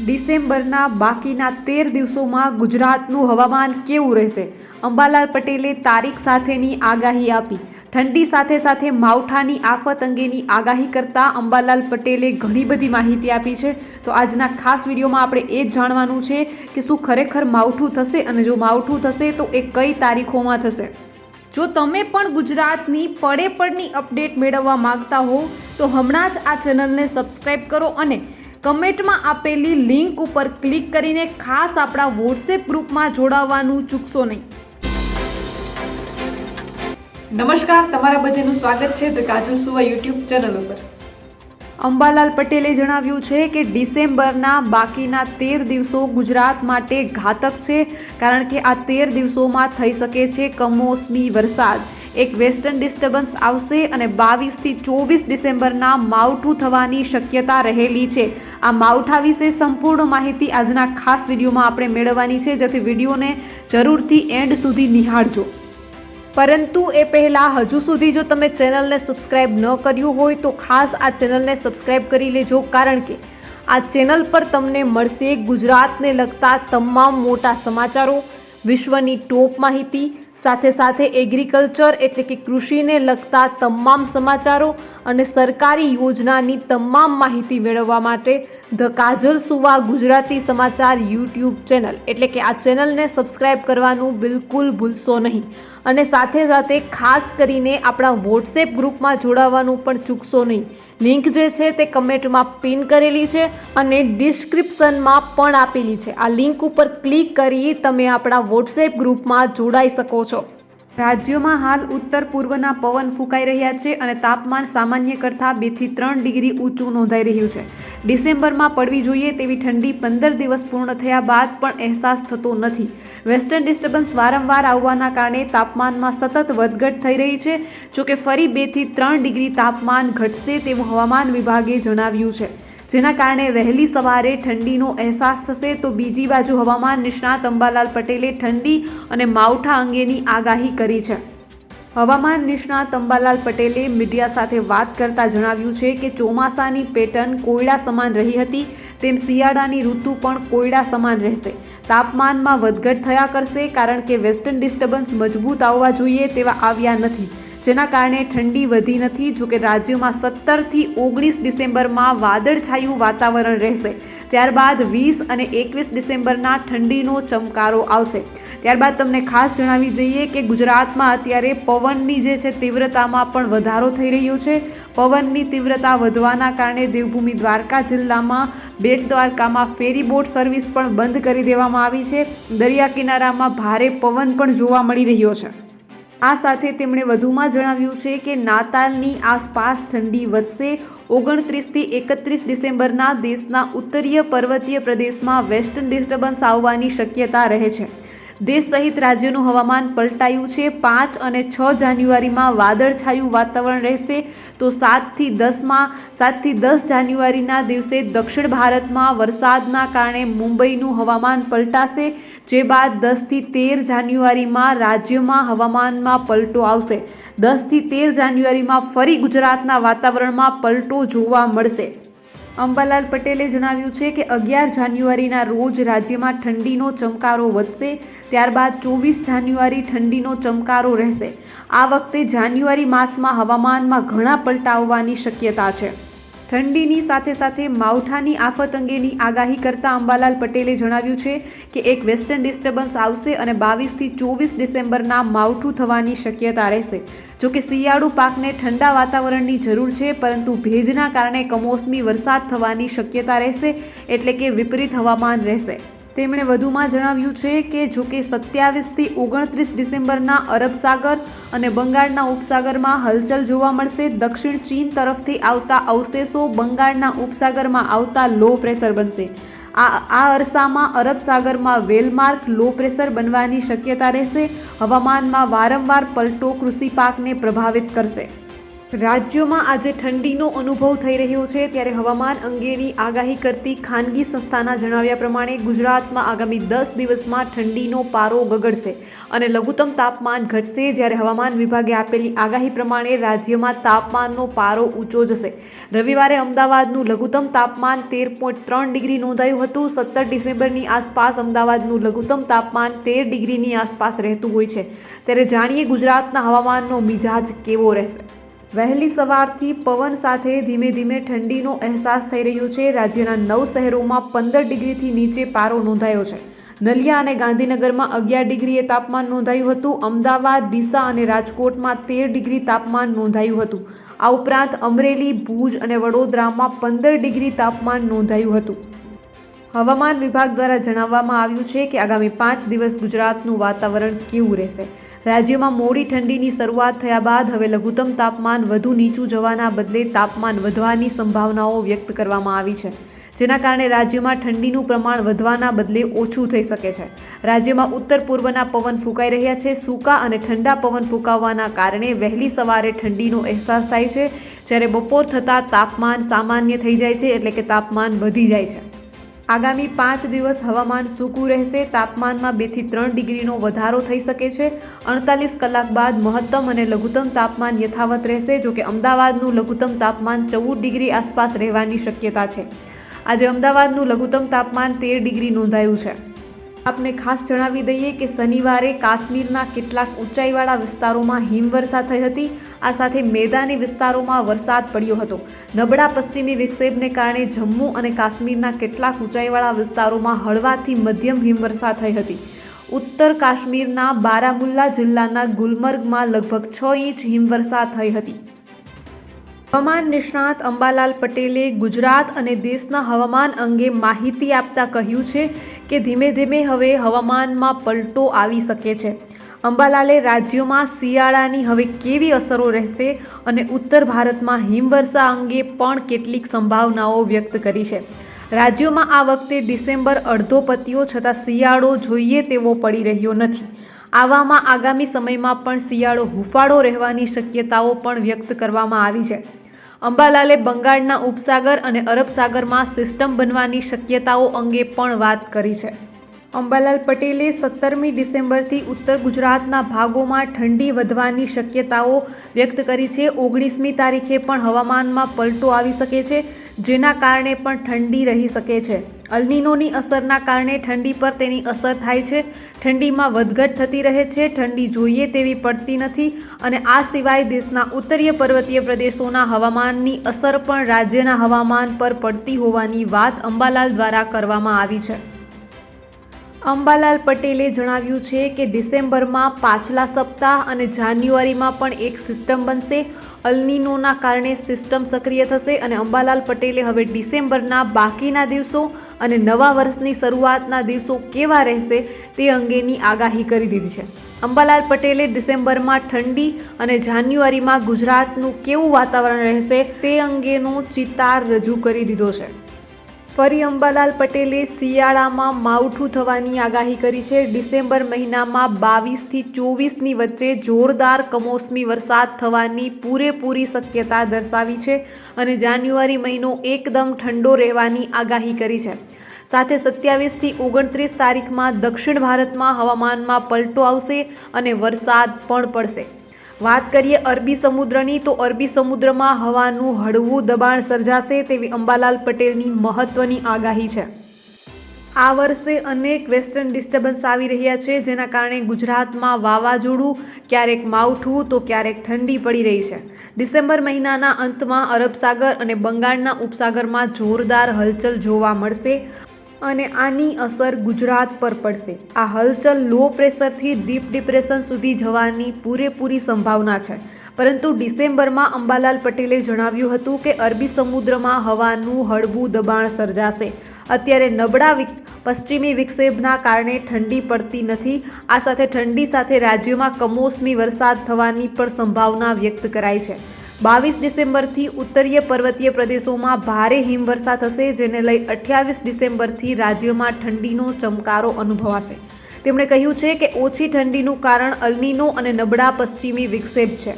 ડિસેમ્બરના બાકીના તેર દિવસોમાં ગુજરાતનું હવામાન કેવું રહેશે? અંબાલાલ પટેલે તારીખ સાથેની આગાહી આપી. ઠંડી સાથે સાથે માવઠાની આફત અંગેની આગાહી કરતા અંબાલાલ પટેલે ઘણી બધી માહિતી આપી છે. તો આજના ખાસ વિડીયોમાં આપણે એ જ જાણવાનું છે કે શું ખરેખર માવઠું થશે અને જો માવઠું થશે તો એ કઈ તારીખોમાં થશે? જો તમે પણ ગુજરાતની પડે પડની અપડેટ મેળવવા માંગતા હો, તો હમણાં જ આ ચેનલને સબસ્ક્રાઈબ કરો અને કમેન્ટમાં આપેલી લિંક ઉપર ક્લિક કરીને ખાસ આપણા વોટ્સએપ ગ્રુપમાં જોડાવવાનું ચૂકશો નહીં. નમસ્કાર, તમારા બધાનું સ્વાગત છે ધ કાજલ સુવા યુટ્યુબ ચેનલ ઉપર. અંબાલાલ પટેલે જણાવ્યું છે કે ડિસેમ્બરના બાકીના તેર દિવસો ગુજરાત માટે ઘાતક છે, કારણ કે આ તેર દિવસોમાં થઈ શકે છે કમોસમી વરસાદ. એક વેસ્ટર્ન ડિસ્ટર્બન્સ આવશે અને બાવીસથી ચોવીસ ડિસેમ્બરના માવઠું થવાની શક્યતા રહેલી છે. આ માવઠા વિશે સંપૂર્ણ માહિતી આજના ખાસ વિડીયોમાં આપણે મેળવવાની છે, જેથી વિડીયોને જરૂરથી એન્ડ સુધી નિહાળજો. પરંતુ એ પહેલાં હજુ સુધી જો તમે ચેનલને સબસ્ક્રાઇબ ન કર્યું હોય તો ખાસ આ ચેનલને સબસ્ક્રાઈબ કરી લેજો, કારણ કે આ ચેનલ પર તમને મળશે ગુજરાતને લગતા તમામ મોટા સમાચારો, વિશ્વની ટોપ માહિતી, સાથે સાથે એગ્રીકલ્ચર એટલે કે કૃષિને લગતા તમામ સમાચારો અને સરકારી યોજનાની તમામ માહિતી મેળવવા માટે ધ કાજલ સુવા ગુજરાતી સમાચાર યુટ્યુબ ચેનલ. એટલે કે આ ચેનલને સબસ્ક્રાઇબ કરવાનું બિલકુલ ભૂલશો નહીં. અને સાથે સાથે ખાસ કરીને આપણા વોટ્સએપ ગ્રુપમાં જોડાવાનું પણ ચૂકશો નહીં. લિંક જે છે તે કમેન્ટમાં પિન કરેલી છે અને ડિસ્ક્રિપ્શનમાં પણ આપેલી છે. આ લિંક ઉપર ક્લિક કરી તમે આપણા વોટ્સએપ ગ્રુપમાં જોડાઈ શકો છો. રાજ્યમાં હાલ ઉત્તર પૂર્વના પવન ફૂંકાઈ રહ્યા છે અને તાપમાન સામાન્ય કરતાં બેથી ત્રણ ડિગ્રી ઊંચું નોંધાઈ રહ્યું છે. ડિસેમ્બરમાં પડવી જોઈએ તેવી ઠંડી પંદર દિવસ પૂર્ણ થયા બાદ પણ અહેસાસ થતો નથી. વેસ્ટર્ન ડિસ્ટર્બન્સ વારંવાર આવવાના કારણે તાપમાનમાં સતત વધઘટ થઈ રહી છે. જોકે ફરી બેથી ત્રણ ડિગ્રી તાપમાન ઘટશે તેવું હવામાન વિભાગે જણાવ્યું છે. જેના કારણે વહેલી સવારે ઠંડીનો અહેસાસ થશે તો બીજી બાજુ હવામાન નિષ્ણાત અંબાલાલ પટેલે ઠંડી અને માવઠા અંગેની આગાહી કરી છે. હવામાન નિષ્ણાત અંબાલાલ પટેલે મીડિયા સાથે વાત કરતા જણાવ્યું છે કે ચોમાસાની પેટર્ન કોયડા સમાન રહી હતી, તેમ શિયાળાની ઋતુ પણ કોયડા સમાન રહેશે. તાપમાનમાં વધઘટ થયા કરશે કારણ કે વેસ્ટર્ન ડિસ્ટર્બન્સ મજબૂત આવવા જોઈએ તેવા આવ્યા નથી. જેના કારણે ઠંડી વધી નથી, જોકે રાજ્યમાં સત્તરથી ઓગણીસ ડિસેમ્બરમાં વાદળછાયું વાતાવરણ રહેશે. ત્યારબાદ વીસ અને એકવીસ ડિસેમ્બરના ઠંડીનો ચમકારો આવશે. ત્યારબાદ તમને ખાસ જણાવી દઈએ કે ગુજરાતમાં અત્યારે પવનની જે છે તીવ્રતામાં પણ વધારો થઈ રહ્યો છે. પવનની તીવ્રતા વધવાના કારણે દેવભૂમિ દ્વારકા જિલ્લામાં, બેટ દ્વારકામાં ફેરી બોટ સર્વિસ પણ બંધ કરી દેવામાં આવી છે. દરિયા કિનારામાં ભારે પવન પણ જોવા મળી રહ્યો છે. આ સાથે તેમણે વધુમાં જણાવ્યું છે કે નાતાલની આસપાસ ઠંડી વધશે. ઓગણત્રીસથી એકત્રીસ ડિસેમ્બરના દેશના ઉત્તરીય પર્વતીય પ્રદેશમાં વેસ્ટર્ન ડિસ્ટર્બન્સ આવવાની શક્યતા રહે છે. દેશ સહિત રાજ્યનું હવામાન પલટાયું છે. પાંચ અને છ જાન્યુઆરીમાં વાદળછાયું વાતાવરણ રહેશે. તો સાતથી દસમાં, સાતથી દસ જાન્યુઆરીના દિવસે દક્ષિણ ભારતમાં વરસાદના કારણે મુંબઈનું હવામાન પલટાશે. જે બાદ દસથી તેર જાન્યુઆરીમાં રાજ્યમાં હવામાનમાં પલટો આવશે. દસથી તેર જાન્યુઆરીમાં ફરી ગુજરાતના વાતાવરણમાં પલટો જોવા મળશે. અંબાલાલ પટેલે જણાવ્યું છે કે અગિયાર જાન્યુઆરીના રોજ રાજ્યમાં ઠંડીનો ચમકારો વધશે, ત્યારબાદ ચોવીસ જાન્યુઆરી ઠંડીનો ચમકારો રહેશે. આ વખતે જાન્યુઆરી માસમાં હવામાનમાં ઘણા પલટાવવાની શક્યતા છે. ઠંડીની સાથે સાથે માવઠાની આફત અંગેની આગાહી કરતા અંબાલાલ પટેલે જણાવ્યું છે કે એક વેસ્ટર્ન ડિસ્ટર્બન્સ આવશે અને બાવીસથી ચોવીસ ડિસેમ્બરના માવઠું થવાની શક્યતા રહેશે. જો કે શિયાળુ પાકને ઠંડા વાતાવરણની જરૂર છે, પરંતુ ભેજના કારણે કમોસમી વરસાદ થવાની શક્યતા રહેશે એટલે કે વિપરીત હવામાન રહેશે. તેમણે વધુમાં જણાવ્યું છે કે જોકે સત્યાવીસથી ઓગણત્રીસ ડિસેમ્બરના અરબ સાગર અને બંગાળના ઉપસાગરમાં હલચલ જોવા મળશે. દક્ષિણ ચીન તરફથી આવતા અવશેષો બંગાળના ઉપસાગરમાં આવતા લો પ્રેશર બનશે. આ આ અરસામાં અરબ સાગરમાં વેલમાર્ક લો પ્રેશર બનવાની શક્યતા રહેશે. હવામાનમાં વારંવાર પલટો કૃષિ પાકને પ્રભાવિત કરશે. રાજ્યોમાં આજે ઠંડીનો અનુભવ થઈ રહ્યો છે. ત્યારે હવામાન અંગેની આગાહી કરતી ખાનગી સંસ્થાના જણાવ્યા પ્રમાણે ગુજરાતમાં આગામી દસ દિવસમાં ઠંડીનો પારો ગગડશે અને લઘુત્તમ તાપમાન ઘટશે. જ્યારે હવામાન વિભાગે આપેલી આગાહી પ્રમાણે રાજ્યમાં તાપમાનનો પારો ઊંચો જશે. રવિવારે અમદાવાદનું લઘુત્તમ તાપમાન તેર પોઈન્ટ ત્રણ ડિગ્રી નોંધાયું હતું. સત્તર ડિસેમ્બરની આસપાસ અમદાવાદનું લઘુત્તમ તાપમાન તેર ડિગ્રીની આસપાસ રહેતું હોય છે. ત્યારે જાણીએ ગુજરાતના હવામાનનો મિજાજ કેવો રહેશે. વહેલી સવારથી પવન સાથે ધીમે ધીમે ઠંડીનો અહેસાસ થઈ રહ્યો છે. રાજ્યના નવ શહેરોમાં પંદર ડિગ્રીથી નીચે પારો નોંધાયો છે. નલિયા અને ગાંધીનગરમાં અગિયાર ડિગ્રીએ તાપમાન નોંધાયું હતું. અમદાવાદ, ડીસા અને રાજકોટમાં તેર ડિગ્રી તાપમાન નોંધાયું હતું. આ ઉપરાંત અમરેલી, ભુજ અને વડોદરામાં પંદર ડિગ્રી તાપમાન નોંધાયું હતું. હવામાન વિભાગ દ્વારા જણાવવામાં આવ્યું છે કે આગામી પાંચ દિવસ ગુજરાતનું વાતાવરણ કેવું રહેશે. રાજ્યમાં મોડી ઠંડીની શરૂઆત થયા બાદ હવે લઘુત્તમ તાપમાન વધુ નીચું જવાના બદલે તાપમાન વધવાની સંભાવનાઓ વ્યક્ત કરવામાં આવી છે. જેના કારણે રાજ્યમાં ઠંડીનું પ્રમાણ વધવાના બદલે ઓછું થઈ શકે છે. રાજ્યમાં ઉત્તર પૂર્વના પવન ફૂંકાઈ રહ્યા છે. સૂકા અને ઠંડા પવન ફૂંકાવવાના કારણે વહેલી સવારે ઠંડીનો અહેસાસ થાય છે. જ્યારે બપોર થતાં તાપમાન સામાન્ય થઈ જાય છે એટલે કે તાપમાન વધી જાય છે. આગામી પાંચ દિવસ હવામાન સૂકું રહેશે. તાપમાનમાં બેથી ત્રણ ડિગ્રીનો વધારો થઈ શકે છે. અડતાલીસ કલાક બાદ મહત્તમ અને લઘુત્તમ તાપમાન યથાવત રહેશે જોકે અમદાવાદનું લઘુત્તમ તાપમાન ચૌદ ડિગ્રી આસપાસ રહેવાની શક્યતા છે. આજે અમદાવાદનું લઘુત્તમ તાપમાન તેર ડિગ્રી નોંધાયું છે. આપને ખાસ જણાવી દઈએ કે શનિવારે કાશ્મીરના કેટલાક ઊંચાઈવાળા વિસ્તારોમાં હિમવર્ષા થઈ હતી. આ સાથે મેદાની વિસ્તારોમાં વરસાદ પડ્યો હતો. નબળા પશ્ચિમી વિક્ષેપને કારણે જમ્મુ અને કાશ્મીરના કેટલાક ઊંચાઈવાળા વિસ્તારોમાં હળવાથી મધ્યમ હિમવર્ષા થઈ હતી. ઉત્તર કાશ્મીરના બારામુલ્લા જિલ્લાના ગુલમર્ગમાં લગભગ છ ઇંચ હિમવર્ષા થઈ હતી. હવામાન નિષ્ણાત અંબાલાલ પટેલે ગુજરાત અને દેશના હવામાન અંગે માહિતી આપતા કહ્યું છે કે ધીમે ધીમે હવે હવામાનમાં પલટો આવી શકે છે. અંબાલાલે રાજ્યોમાં શિયાળાની હવે કેવી અસરો રહેશે અને ઉત્તર ભારતમાં હિમવર્ષા અંગે પણ કેટલીક સંભાવનાઓ વ્યક્ત કરી છે. રાજ્યોમાં આ વખતે ડિસેમ્બર અડધો પત્યો છતાં શિયાળો જોઈએ તેવો પડી રહ્યો નથી. આવામાં આગામી સમયમાં પણ શિયાળો હુફાળો રહેવાની શક્યતાઓ પણ વ્યક્ત કરવામાં આવી છે. અંબાલાલે બંગાળના ઉપસાગર અને અરબ સાગરમાં સિસ્ટમ બનવાની શક્યતાઓ અંગે પણ વાત કરી છે. અંબાલાલ પટેલે સત્તરમી ડિસેમ્બરથી ઉત્તર ગુજરાતના ભાગોમાં ઠંડી વધવાની શક્યતાઓ વ્યક્ત કરી છે. ઓગણીસમી તારીખે પણ હવામાનમાં પલટો આવી શકે છે, જેના કારણે પણ ઠંડી રહી શકે છે. અલનીનોની અસરના કારણે ઠંડી પર તેની અસર થાય છે. ઠંડીમાં વધઘટ થતી રહે છે. ઠંડી જોઈએ તેવી પડતી નથી અને આ સિવાય દેશના ઉત્તરીય પર્વતીય પ્રદેશોના હવામાનની અસર પણ રાજ્યના હવામાન પર પડતી હોવાની વાત અંબાલાલ દ્વારા કરવામાં આવી છે. અંબાલાલ પટેલે જણાવ્યું છે કે ડિસેમ્બરમાં પાછલા સપ્તાહ અને જાન્યુઆરીમાં પણ એક સિસ્ટમ બનશે. અલનીનોના કારણે સિસ્ટમ સક્રિય થશે અને અંબાલાલ પટેલે હવે ડિસેમ્બરના બાકીના દિવસો અને નવા વર્ષની શરૂઆતના દિવસો કેવા રહેશે તે અંગેની આગાહી કરી દીધી છે. અંબાલાલ પટેલે ડિસેમ્બરમાં ઠંડી અને જાન્યુઆરીમાં ગુજરાતનું કેવું વાતાવરણ રહેશે તે અંગેનો ચિતાર રજૂ કરી દીધો છે. ફરી અંબાલાલ પટેલે શિયાળામાં માવઠું થવાની આગાહી કરી છે. ડિસેમ્બર મહિનામાં બાવીસથી ચોવીસની વચ્ચે જોરદાર કમોસમી વરસાદ થવાની પૂરેપૂરી શક્યતા દર્શાવી છે અને જાન્યુઆરી મહિનો એકદમ ઠંડો રહેવાની આગાહી કરી છે. સાથે સત્યાવીસથી ઓગણત્રીસ તારીખમાં દક્ષિણ ભારતમાં હવામાનમાં પલટો આવશે અને વરસાદ પણ પડશે. વાત કરીએ અરબી સમુદ્રની, તો અરબી સમુદ્રમાં હવાનું હળવું દબાણ સર્જાશે તેવી અંબાલાલ પટેલની મહત્વની આગાહી છે. આ વર્ષે અનેક વેસ્ટર્ન ડિસ્ટર્બન્સ આવી રહ્યા છે, જેના કારણે ગુજરાતમાં વાવાઝોડું ક્યારેક માવઠું, તો ક્યારેક ઠંડી પડી રહી છે. ડિસેમ્બર મહિનાના અંતમાં અરબ સાગર અને બંગાળના ઉપસાગરમાં જોરદાર હલચલ જોવા મળશે. અને આની અસર ગુજરાત પર પડશે. આ હલચલ લો પ્રેશરથી ડીપ ડિપ્રેશન સુધી જવાની પૂરેપૂરી સંભાવના છે. પરંતુ ડિસેમ્બરમાં અંબાલાલ પટેલે જણાવ્યું હતું કે અરબી સમુદ્રમાં હવાનું હળવું દબાણ સર્જાશે. અત્યારે નબળા વિક, પશ્ચિમી વિક્ષેપના કારણે ઠંડી પડતી નથી. આ સાથે ઠંડી સાથે રાજ્યમાં કમોસમી વરસાદ થવાની પણ સંભાવના વ્યક્ત કરાઈ છે. બાવીસ ડિસેમ્બરથી ઉત્તરીય પર્વતીય પ્રદેશોમાં ભારે હિમવર્ષા થશે, જેને લઈ અઠ્યાવીસ ડિસેમ્બરથી રાજ્યમાં ઠંડીનો ચમકારો અનુભવાશે. તેમણે કહ્યું છે કે ઓછી ઠંડીનું કારણ અલનીનો અને નબળા પશ્ચિમી વિક્ષેપ છે.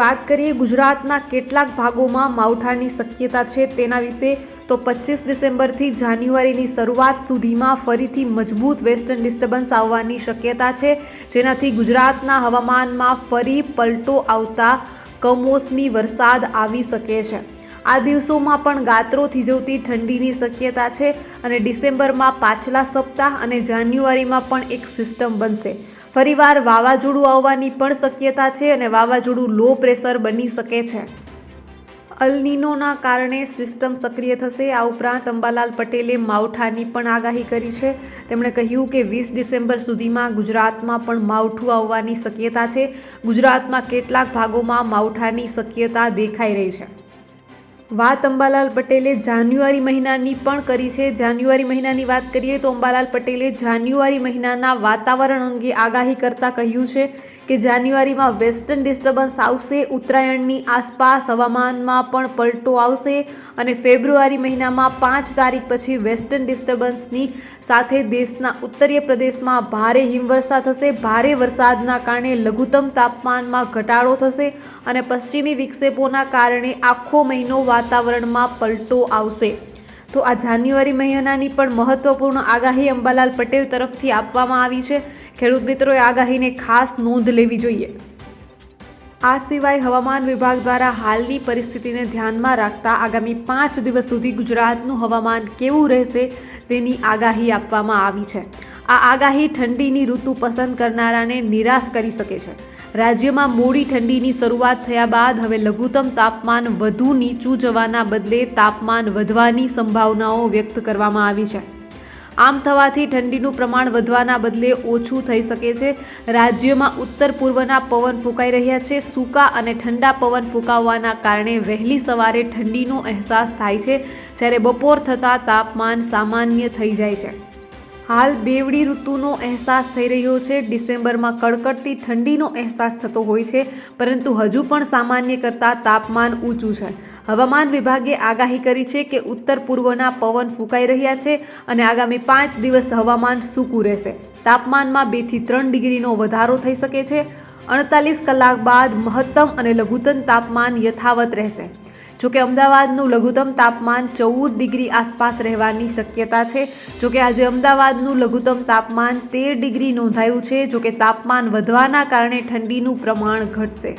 વાત કરીએ ગુજરાતના કેટલાક ભાગોમાં માવઠાની શક્યતા છે તેના વિશે, તો પચીસ ડિસેમ્બરથી જાન્યુઆરીની શરૂઆત સુધીમાં ફરીથી મજબૂત વેસ્ટર્ન ડિસ્ટર્બન્સ આવવાની શક્યતા છે, જેનાથી ગુજરાતના હવામાનમાં ફરી પલટો આવતા કમોસમી વરસાદ આવી શકે છે. આ દિવસોમાં પણ ગાત્રો થીજવતી ઠંડીની શક્યતા છે અને ડિસેમ્બરમાં પાછલા સપ્તાહ અને જાન્યુઆરીમાં પણ એક સિસ્ટમ બનશે. ફરીવાર વાવાઝોડું આવવાની પણ શક્યતા છે અને વાવાઝોડું લો પ્રેશર બની શકે છે. અલનીનોના કારણે સિસ્ટમ સક્રિય થશે. આ ઉપરાંત અંબાલાલ પટેલે માવઠાની પણ આગાહી કરી છે. તેમણે કહ્યું કે વીસ ડિસેમ્બર સુધીમાં ગુજરાતમાં પણ માવઠું આવવાની શક્યતા છે. ગુજરાતમાં કેટલાક ભાગોમાં માવઠાની શક્યતા દેખાઈ રહી છે. વાત અંબાલાલ પટેલે જાન્યુઆરી મહિનાની પણ કરી છે. જાન્યુઆરી મહિનાની વાત કરીએ તો અંબાલાલ પટેલે જાન્યુઆરી મહિનાના વાતાવરણ અંગે આગાહી કરતાં કહ્યું છે કે જાન્યુઆરીમાં વેસ્ટર્ન ડિસ્ટર્બન્સ આવશે, ઉત્તરાયણની આસપાસ હવામાનમાં પણ પલટો આવશે અને ફેબ્રુઆરી મહિનામાં પાંચ તારીખ પછી વેસ્ટર્ન ડિસ્ટર્બન્સની સાથે દેશના ઉત્તરીય પ્રદેશમાં ભારે હિમવર્ષા થશે. ભારે વરસાદના કારણે લઘુત્તમ તાપમાનમાં ઘટાડો થશે અને પશ્ચિમી વિક્ષેપોના કારણે આખો મહિનો વાતાવરણમાં પલટો આવશે. તો આ જાન્યુઆરી મહિનાની પણ મહત્વપૂર્ણ આગાહી અંબાલાલ પટેલ તરફથી આપવામાં આવી છે. ખેડૂત મિત્રોએ આગાહીને ખાસ નોંધ લેવી જોઈએ. આ સિવાય હવામાન વિભાગ દ્વારા હાલની પરિસ્થિતિને ધ્યાનમાં રાખતા આગામી પાંચ દિવસ સુધી ગુજરાતનું હવામાન કેવું રહેશે તેની આગાહી આપવામાં આવી છે. આ આગાહી ઠંડીની ઋતુ પસંદ કરનારાને નિરાશ કરી શકે છે. રાજ્યમાં મોડી ઠંડીની શરૂઆત થયા બાદ હવે લઘુત્તમ તાપમાન વધુ નીચું જવાના બદલે તાપમાન વધવાની સંભાવનાઓ વ્યક્ત કરવામાં આવી છે. આમ થવાથી ઠંડીનું પ્રમાણ વધવાના બદલે ઓછું થઈ શકે છે. રાજ્યમાં ઉત્તર પૂર્વના પવન ફૂંકાઈ રહ્યા છે. સૂકા અને ઠંડા પવન ફૂંકાવવાના કારણે વહેલી સવારે ઠંડીનો અહેસાસ થાય છે. જ્યારે બપોર થતાં તાપમાન સામાન્ય થઈ જાય છે. હાલ બેવડી ઋતુનો અહેસાસ થઈ રહ્યો છે. ડિસેમ્બરમાં કડકડતી ઠંડીનો અહેસાસ થતો હોય છે, પરંતુ હજુ પણ સામાન્ય કરતાં તાપમાન ઊંચું છે. હવામાન વિભાગે આગાહી કરી છે કે ઉત્તર પૂર્વના પવન ફૂંકાઈ રહ્યા છે અને આગામી પાંચ દિવસ હવામાન સૂકું રહેશે. તાપમાનમાં બેથી ત્રણ ડિગ્રીનો વધારો થઈ શકે છે. અડતાલીસ કલાક બાદ મહત્તમ અને લઘુત્તમ તાપમાન યથાવત રહેશે. જોકે અમદાવાદનું લઘુત્તમ તાપમાન ચૌદ ડિગ્રી આસપાસ રહેવાની શક્યતા છે. જોકે આજે અમદાવાદનું લઘુત્તમ તાપમાન તેર ડિગ્રી નોંધાયું છે. જોકે તાપમાન વધવાના કારણે ઠંડીનું પ્રમાણ ઘટશે.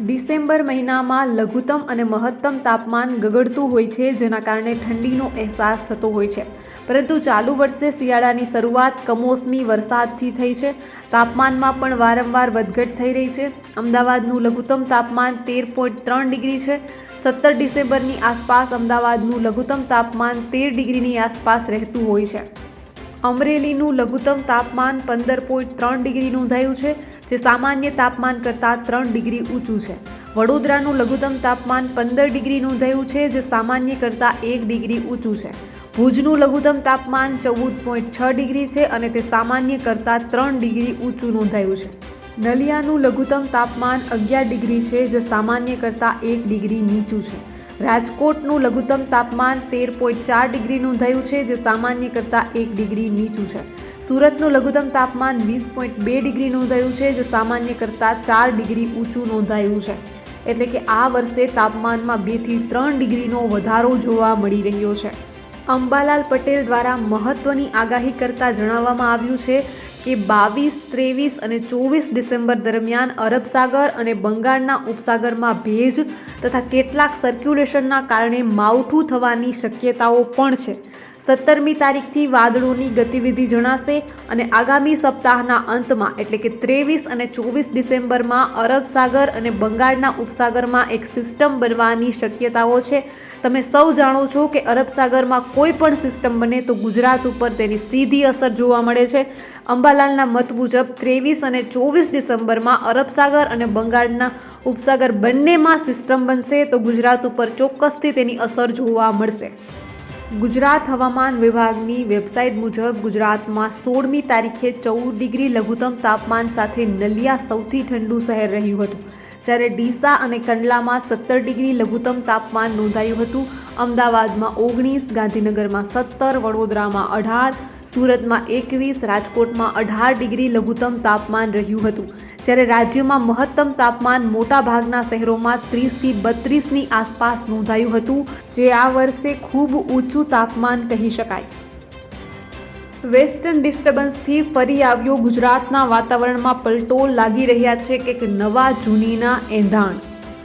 ડિસેમ્બર મહિનામાં લઘુત્તમ અને મહત્તમ તાપમાન ગગડતું હોય છે, જેના કારણે ઠંડીનો અહેસાસ થતો હોય છે. પરંતુ ચાલુ વર્ષે શિયાળાની શરૂઆત કમોસમી વરસાદથી થઈ છે. તાપમાનમાં પણ વારંવાર વધઘટ થઈ રહી છે. અમદાવાદનું લઘુત્તમ તાપમાન તેર પોઈન્ટ ત્રણ ડિગ્રી છે. સત્તર ડિસેમ્બરની આસપાસ અમદાવાદનું લઘુત્તમ તાપમાન તેર ડિગ્રીની આસપાસ રહેતું હોય છે. અમરેલીનું લઘુત્તમ તાપમાન પંદર પોઈન્ટ ત્રણ ડિગ્રી નોંધાયું છે, જે સામાન્ય તાપમાન કરતાં ત્રણ ડિગ્રી ઊંચું છે. વડોદરાનું લઘુત્તમ તાપમાન પંદર ડિગ્રી નોંધાયું છે, જે સામાન્ય કરતાં એક ડિગ્રી ઊંચું છે. ભુજનું લઘુત્તમ તાપમાન ચૌદ પોઈન્ટ છ ડિગ્રી છે અને તે સામાન્ય કરતાં ત્રણ ડિગ્રી ઊંચું નોંધાયું છે. નલિયાનું લઘુત્તમ તાપમાન અગિયાર ડિગ્રી છે, જે સામાન્ય કરતાં એક ડિગ્રી નીચું છે. રાજકોટનું લઘુત્તમ તાપમાન તેર પોઈન્ટ ચાર ડિગ્રી નોંધાયું છે, જે સામાન્ય કરતાં એક ડિગ્રી નીચું છે. સુરતનું લઘુત્તમ તાપમાન વીસ પોઈન્ટ બે ડિગ્રી નોંધાયું છે, જે સામાન્ય કરતાં ચાર ડિગ્રી ઊંચું નોંધાયું છે. એટલે કે આ વર્ષે તાપમાનમાં બેથી ત્રણ ડિગ્રીનો વધારો જોવા મળી રહ્યો છે. અંબાલાલ પટેલ દ્વારા મહત્વની આગાહી કરતાં જણાવવામાં આવ્યું છે કે બાવીસ, ત્રેવીસ અને ચોવીસ ડિસેમ્બર દરમિયાન અરબ સાગર અને બંગાળના ઉપસાગરમાં ભેજ તથા કેટલાક સર્ક્યુલેશનના કારણે માવઠું થવાની શક્યતાઓ પણ છે. સત્તરમી તારીખથી વાદળોની ગતિવિધિ જણાશે અને આગામી સપ્તાહના અંતમાં, એટલે કે ત્રેવીસ અને ચોવીસ ડિસેમ્બરમાં અરબ સાગર અને બંગાળના ઉપસાગરમાં એક સિસ્ટમ બનવાની શક્યતાઓ છે. તમે સૌ જાણો છો કે અરબ સાગરમાં કોઈ પણ સિસ્ટમ બને તો ગુજરાત ઉપર તેની સીધી અસર જોવા મળે છે. અંબાલાલના મત મુજબ ત્રેવીસ અને ચોવીસ ડિસેમ્બરમાં અરબ સાગર અને બંગાળના ઉપસાગર બંનેમાં સિસ્ટમ બનશે તો ગુજરાત ઉપર ચોક્કસથી તેની અસર જોવા મળશે. ગુજરાત હવામાન વિભાગની વેબસાઇટ મુજબ ગુજરાતમાં સોળમી તારીખે ચૌદ ડિગ્રી લઘુત્તમ તાપમાન સાથે નલિયા સૌથી ઠંડુ શહેર રહ્યું હતું. જ્યારે ડીસા અને કંડલામાં સત્તર ડિગ્રી લઘુત્તમ તાપમાન નોંધાયું હતું. અમદાવાદમાં ઓગણીસ, ગાંધીનગરમાં સત્તર, વડોદરામાં અઢાર, સુરતમાં એકવીસ, રાજકોટમાં અઢાર ડિગ્રી લઘુત્તમ તાપમાન રહ્યું હતું. જ્યારે રાજ્યમાં મહત્તમ તાપમાન મોટાભાગના શહેરોમાં ત્રીસથી બત્રીસની આસપાસ નોંધાયું હતું, જે આ વર્ષે ખૂબ ઊંચું તાપમાન કહી શકાય. વેસ્ટર્ન ડિસ્ટર્બન્સથી ફરી આવ્યો ગુજરાતના વાતાવરણમાં પલટો લાગી રહ્યા છે કે નવા જૂનીના એંધાણ.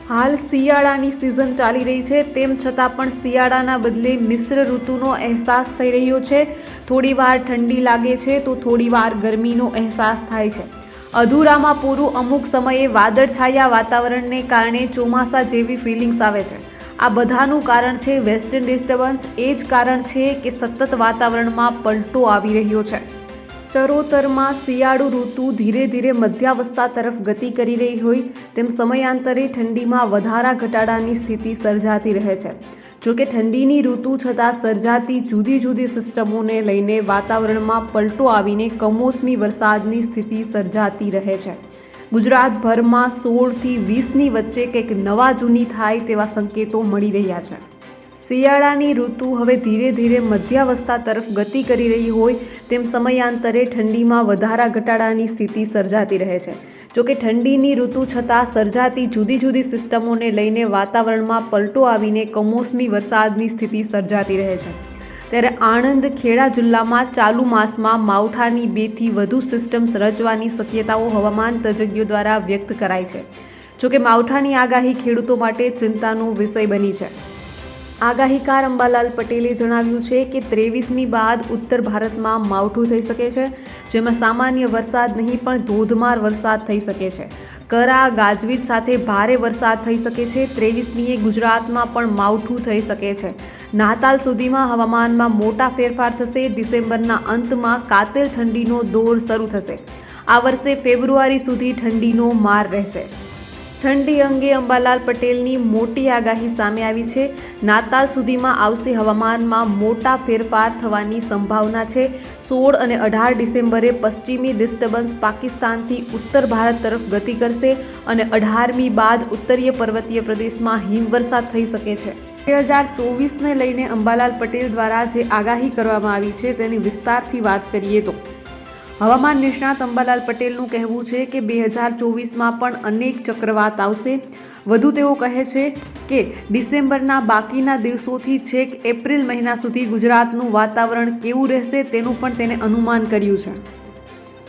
હાલ શિયાળાની સિઝન ચાલી રહી છે, તેમ છતાં પણ શિયાળાના બદલે મિશ્ર ઋતુનો અહેસાસ થઈ રહ્યો છે. થોડીવાર ઠંડી લાગે છે તો થોડીવાર ગરમીનો અહેસાસ થાય છે. અધૂરામાં પૂરું અમુક સમયે વાદળછાયા વાતાવરણને કારણે ચોમાસા જેવી ફિલિંગ્સ આવે છે. આ બધાનું કારણ છે વેસ્ટર્ન ડિસ્ટર્બન્સ એ જ કારણ છે કે સતત વાતાવરણમાં પલટો આવી રહ્યો છે. ચરોતરમાં શિયાળુ ઋતુ ધીરે ધીરે મધ્યાવસ્થા તરફ ગતિ કરી રહી હોય તેમ સમયાંતરે ઠંડીમાં વધારા ઘટાડાની સ્થિતિ સર્જાતી રહે છે. જોકે ઠંડીની ઋતુ છતાં સર્જાતી જુદી જુદી સિસ્ટમોને લઈને વાતાવરણમાં પલટો આવીને કમોસમી વરસાદની સ્થિતિ સર્જાતી રહે છે. ગુજરાતભરમાં સોળથી વીસની વચ્ચે કંઈક નવા જૂની થાય તેવા સંકેતો મળી રહ્યા છે. શિયાળાની ઋતુ હવે ધીરે ધીરે મધ્યાવસ્થા તરફ ગતિ કરી રહી હોય તેમ સમયાંતરે ઠંડીમાં વધારા ઘટાડાની સ્થિતિ સર્જાતી રહે છે. જોકે ઠંડીની ઋતુ છતાં સર્જાતી જુદી જુદી સિસ્ટમોને લઈને વાતાવરણમાં પલટો આવીને કમોસમી વરસાદની સ્થિતિ સર્જાતી રહે છે. ત્યારે આણંદ ખેડા જિલ્લામાં ચાલુ માસમાં માવઠાની બેથી વધુ સિસ્ટમ્સ રચવાની શક્યતાઓ હવામાન તજજ્ઞો દ્વારા વ્યક્ત કરાઈ છે. જોકે માવઠાની આગાહી ખેડૂતો માટે ચિંતાનો વિષય બની છે. આગાહીકાર અંબાલાલ પટેલે જણાવ્યું છે કે ત્રેવીસમી બાદ ઉત્તર ભારતમાં માવઠું થઈ શકે છે, જેમાં સામાન્ય વરસાદ નહીં પણ ધોધમાર વરસાદ થઈ શકે છે. કરા ગાજવીજ સાથે ભારે વરસાદ થઈ શકે છે. ત્રેવીસમીએ ગુજરાતમાં પણ માવઠું થઈ શકે છે. નાતાલ સુધીમાં હવામાનમાં મોટા ફેરફાર થશે. ડિસેમ્બરના અંતમાં કાતિલ ઠંડીનો દોર શરૂ થશે. આ વર્ષે ફેબ્રુઆરી સુધી ઠંડીનો માર રહેશે. ઠંડી અંગે અંબાલાલ પટેલની મોટી આગાહી સામે આવી છે. નાતાલ સુધીમાં આવશે હવામાનમાં મોટા ફેરફાર થવાની સંભાવના છે. સોળ અને અઢાર ડિસેમ્બરે પશ્ચિમી ડિસ્ટર્બન્સ પાકિસ્તાનથી ઉત્તર ભારત તરફ ગતિ કરશે અને અઢારમી બાદ ઉત્તરીય પર્વતીય પ્રદેશમાં હિમવર્ષા થઈ શકે છે. બે હજાર ચોવીસને લઈને અંબાલાલ પટેલ દ્વારા જે આગાહી કરવામાં આવી છે તેની વિસ્તારથી વાત કરીએ તો હવામાન નિષ્ણાત અંબાલાલ પટેલનું કહેવું છે કે બે હજાર ચોવીસમાં પણ અનેક ચક્રવાત આવશે. વધુ તેઓ કહે છે કે ડિસેમ્બરના બાકીના દિવસોથી છેક એપ્રિલ મહિના સુધી ગુજરાતનું વાતાવરણ કેવું રહેશે તેનું પણ તેને અનુમાન કર્યું છે.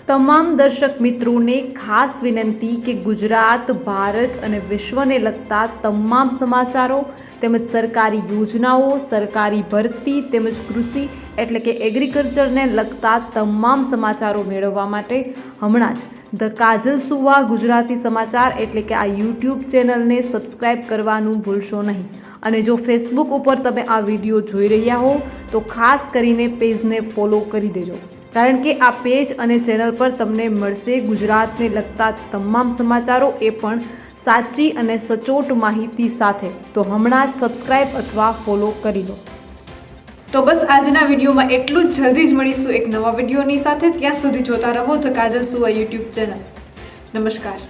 તમામ દર્શક મિત્રોને ખાસ વિનંતી કે ગુજરાત, ભારત અને વિશ્વને લગતા તમામ સમાચારો તેમજ સરકારી યોજનાઓ, સરકારી ભરતી તેમજ કૃષિ એટલે કે એગ્રીકલ્ચરને લગતા તમામ સમાચારો મેળવવા માટે હમણાં જ ધ કાજલ સુવા ગુજરાતી સમાચાર એટલે કે આ યુટ્યુબ ચેનલને સબસ્ક્રાઇબ કરવાનું ભૂલશો નહીં. અને જો ફેસબુક ઉપર તમે આ વીડિયો જોઈ રહ્યા હો, તો ખાસ કરીને પેજને ફોલો કરી દેજો. કારણ કે આ પેજ અને ચેનલ પર તમને મળશે ગુજરાતને લગતા તમામ સમાચારો એ પણ સાચી અને સચોટ માહિતી સાથે. તો હમણાં જ સબસ્ક્રાઇબ અથવા ફોલો કરી લો. તો બસ આજના વિડીયોમાં એટલું જ. જલ્દી જ મળીશું એક નવા વિડીયોની સાથે. ત્યાં સુધી જોતા રહો ધ કાજલ સુવા યુટ્યુબ ચેનલ. નમસ્કાર.